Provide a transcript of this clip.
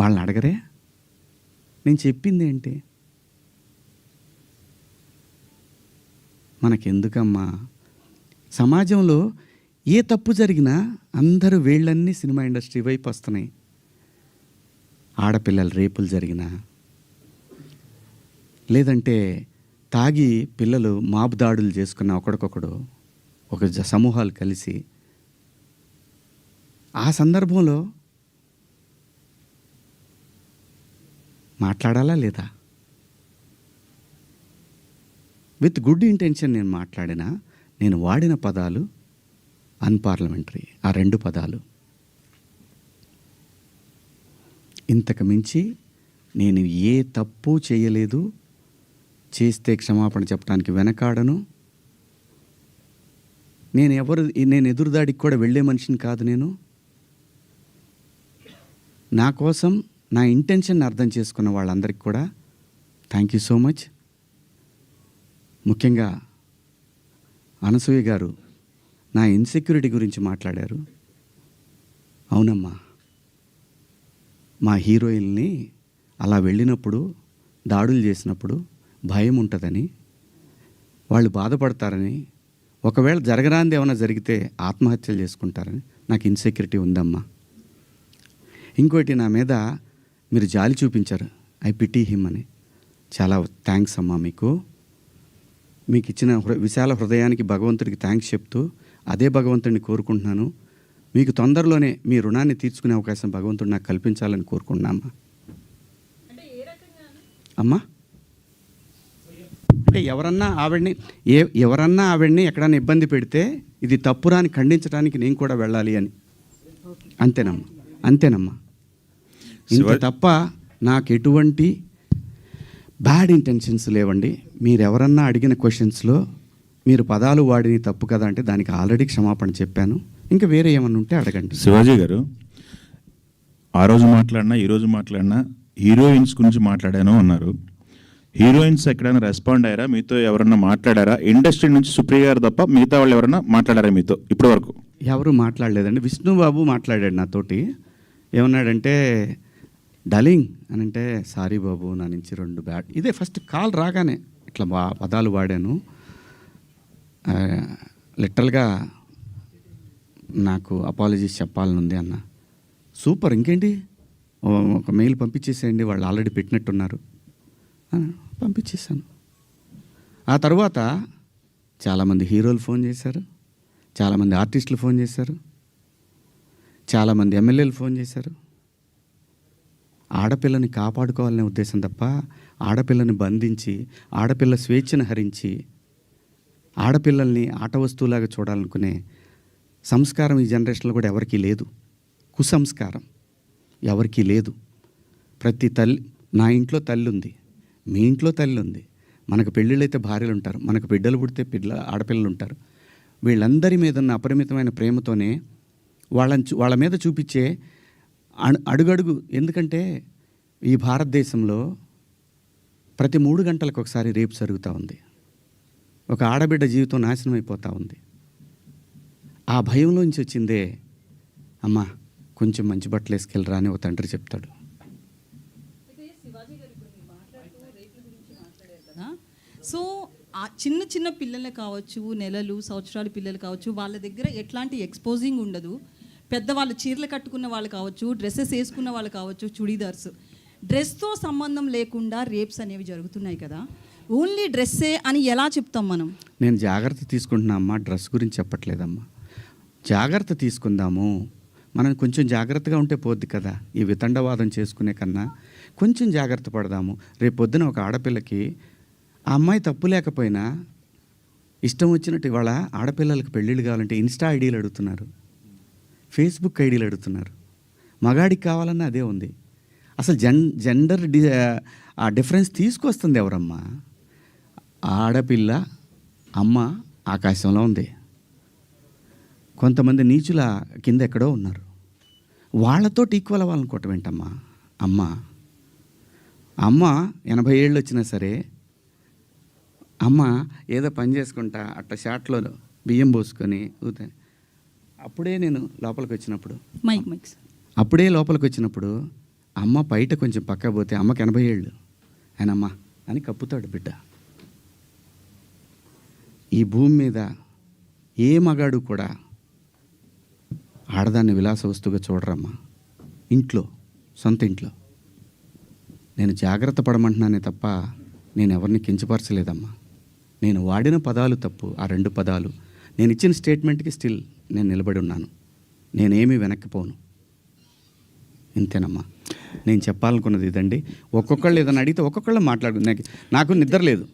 వాళ్ళని అడగరే? నేను చెప్పింది ఏంటి మనకెందుకమ్మా? సమాజంలో ఏ తప్పు జరిగినా అందరూ వేళ్ళన్నీ సినిమా ఇండస్ట్రీ వైపు వస్తున్నాయి. ఆడపిల్లలు రేపులు జరిగినా లేదంటే తాగి పిల్లలు మాబు దాడులు చేసుకున్న ఒకడికొకడు ఒక జ- సమూహాలు కలిసి ఆ సందర్భంలో మాట్లాడాలా లేదా? విత్ గుడ్ ఇంటెన్షన్ నేను మాట్లాడినా నేను వాడిన పదాలు అన్పార్లమెంటరీ ఆ రెండు పదాలు. ఇంతకు మించి నేను ఏ తప్పు చేయలేదు చేస్తే క్షమాపణ చెప్పడానికి వెనకాడను. నేను ఎవరు నేను ఎదురుదాడికి కూడా వెళ్ళే మనిషిని కాదు నేను. నా కోసం నా ఇంటెన్షన్ అర్థం చేసుకున్న వాళ్ళందరికీ కూడా థ్యాంక్ యూ సో మచ్ ముఖ్యంగా అనసూయ గారు నా ఇన్సెక్యూరిటీ గురించి మాట్లాడారు. అవునమ్మా. మా హీరోయిన్ని అలా వెళ్ళినప్పుడు దాడులు చేసినప్పుడు భయం ఉంటుందని వాళ్ళు బాధపడతారని ఒకవేళ జరగరాంది ఏమైనా జరిగితే ఆత్మహత్యలు చేసుకుంటారని నాకు ఇన్సెక్యూరిటీ ఉందమ్మా. ఇంకోటి నా మీద మీరు జాలి చూపించారు. ఐ పిటీ హిమ్ అని. చాలా థ్యాంక్స్ అమ్మా మీకు. మీకు ఇచ్చిన హృ విశాల హృదయానికి భగవంతుడికి థ్యాంక్స్ చెప్తూ అదే భగవంతుడిని కోరుకుంటున్నాను. మీకు తొందరలోనే మీ రుణాన్ని తీర్చుకునే అవకాశం భగవంతుడు నాకు కల్పించాలని కోరుకుంటున్నామ్మా అమ్మా. అంటే ఎవరన్నా ఆవిడ్ని ఏ ఎవరన్నా ఆవిడ్ని ఎక్కడన్నా ఇబ్బంది పెడితే ఇది తప్పురా అని ఖండించడానికి నేను కూడా వెళ్ళాలి అని. అంతేనమ్మా. అంతేనమ్మా. ఇంత తప్ప నాకు ఎటువంటి బ్యాడ్ ఇంటెన్షన్స్ లేవండి. మీరు ఎవరన్నా అడిగిన క్వశ్చన్స్లో మీరు పదాలు వాడిని తప్పు కదా అంటే దానికి ఆల్రెడీ క్షమాపణ చెప్పాను. ఇంకా వేరే ఏమన్నా ఉంటే అడగండి. శివాజీ గారు ఆ రోజు మాట్లాడినా ఈ రోజు మాట్లాడినా హీరోయిన్స్ గురించి మాట్లాడాను అన్నారు. హీరోయిన్స్ ఎక్కడైనా రెస్పాండ్ అయ్యారా? మీతో ఎవరన్నా మాట్లాడారా? ఇండస్ట్రీ నుంచి సుప్రియ గారు తప్ప మిగతా వాళ్ళు ఎవరన్నా మాట్లాడారా మీతో? ఇప్పటి వరకు ఎవరు మాట్లాడలేదండి. విష్ణుబాబు మాట్లాడాడు నాతోటి. ఏమన్నాడంటే డలింగ్ అని అంటే సారీ బాబు నా నుంచి రెండు బ్యాడ్ ఇదే ఫస్ట్ కాల్ రాగానే ఇట్లా బా పదాలు వాడాను. లిటరల్గా నాకు అపాలజీస్ చెప్పాలని ఉంది అన్న. సూపర్ ఇంకేంటి? ఒక మెయిల్ పంపించేసేయండి వాళ్ళు ఆల్రెడీ పెట్టినట్టున్నారు. పంపించేశాను. ఆ తర్వాత చాలామంది హీరోలు ఫోన్ చేశారు. చాలామంది ఆర్టిస్టులు ఫోన్ చేశారు. చాలామంది ఎమ్మెల్యేలు ఫోన్ చేశారు. ఆడపిల్లని కాపాడుకోవాలనే ఉద్దేశం తప్ప ఆడపిల్లని బంధించి ఆడపిల్ల స్వేచ్ఛను హరించి ఆడపిల్లల్ని ఆట వస్తువులాగా చూడాలనుకునే సంస్కారం ఈ జనరేషన్లో కూడా ఎవరికీ లేదు. కుసంస్కారం ఎవరికీ లేదు. ప్రతి తల్లి నా ఇంట్లో తల్లి ఉంది. మీ ఇంట్లో తల్లి ఉంది. మనకు పెళ్ళిళ్ళు అయితే భార్యలు ఉంటారు. మనకు బిడ్డలు పుడితే పిల్ల ఆడపిల్లలు ఉంటారు. వీళ్ళందరి మీద ఉన్న అపరిమితమైన ప్రేమతోనే వాళ్ళని చూ- వాళ్ళ మీద చూపించే అడుగడుగు. ఎందుకంటే ఈ భారతదేశంలో ప్రతి మూడు గంటలకు ఒకసారి రేపు జరుగుతూ ఉంది. ఒక ఆడబిడ్డ జీవితం నాశనం అయిపోతూ ఉంది. ఆ భయంలోంచి వచ్చిందే అమ్మా కొంచెం మంచి బట్టలు వేసుకెళ్ళరా అని ఒక తండ్రి చెప్తాడు. సో ఆ చిన్న చిన్న పిల్లలు కావచ్చు నెలలు సంవత్సరాలు పిల్లలు కావచ్చు వాళ్ళ దగ్గర ఎట్లాంటి ఎక్స్పోజింగ్ ఉండదు. పెద్దవాళ్ళు చీరలు కట్టుకున్న వాళ్ళు కావచ్చు డ్రెస్సెస్ వేసుకున్న వాళ్ళు కావచ్చు చుడీదార్స్. డ్రెస్తో సంబంధం లేకుండా రేప్స్ అనేవి జరుగుతున్నాయి కదా. ఓన్లీ డ్రెస్సే అని ఎలా చెప్తాం మనం? నేను జాగ్రత్త తీసుకుంటున్నా అమ్మా డ్రెస్ గురించి చెప్పట్లేదమ్మా. జాగ్రత్త తీసుకుందాము. మనం కొంచెం జాగ్రత్తగా ఉంటే పోద్ది కదా ఈ వితండవాదం చేసుకునే కన్నా. కొంచెం జాగ్రత్త పడదాము. రేపు పొద్దున ఒక ఆడపిల్లకి ఆ అమ్మాయి తప్పు లేకపోయినా ఇష్టం వచ్చినట్టు ఇవాళ ఆడపిల్లలకు పెళ్ళిళ్ళు కావాలంటే ఇన్స్టా ఐడీలు అడుగుతున్నారు. ఫేస్బుక్ ఐడీలు అడుగుతున్నారు. మగాడికి కావాలన్నా అదే ఉంది. అసలు జెన్ జెండర్ డి ఆ డిఫరెన్స్ తీసుకొస్తుంది ఎవరమ్మా? ఆడపిల్ల అమ్మ ఆకాశంలో ఉంది. కొంతమంది నీచుల కింద ఎక్కడో ఉన్నారు. వాళ్ళతో ఈక్వల్ అవ్వాలనుకోవటం ఏంటమ్మా? అమ్మ. అమ్మ ఎనభై ఏళ్ళు వచ్చినా సరే అమ్మ ఏదో పని చేసుకుంటా అట్ట షాట్లో బియ్యం పోసుకొని ఊతే అప్పుడే నేను లోపలికి వచ్చినప్పుడు మైక్ మైక్ అప్పుడే లోపలికి వచ్చినప్పుడు అమ్మ బయట కొంచెం పక్క పోతే అమ్మకి ఎనభై ఏళ్ళు. ఆయన అమ్మ అని కప్పుతాడు బిడ్డ. ఈ భూమి మీద ఏ మగాడు కూడా ఆడదాన్ని విలాస వస్తువుగా చూడరమ్మా. ఇంట్లో సొంత ఇంట్లో. నేను జాగ్రత్త పడమంటున్నానే తప్ప నేను ఎవరిని కించపరచలేదమ్మా. నేను వాడిన పదాలు తప్పు ఆ రెండు పదాలు. నేను ఇచ్చిన స్టేట్మెంట్కి స్టిల్ నేను నిలబడి ఉన్నాను. నేనేమీ వెనక్కిపోను ఇంతేనమ్మా. నేను చెప్పాలనుకున్నది ఇదండి. ఒక్కొక్కళ్ళు ఏదైనా అడిగితే ఒక్కొక్కళ్ళు మాట్లాడు. నాకు నిద్ర లేదు.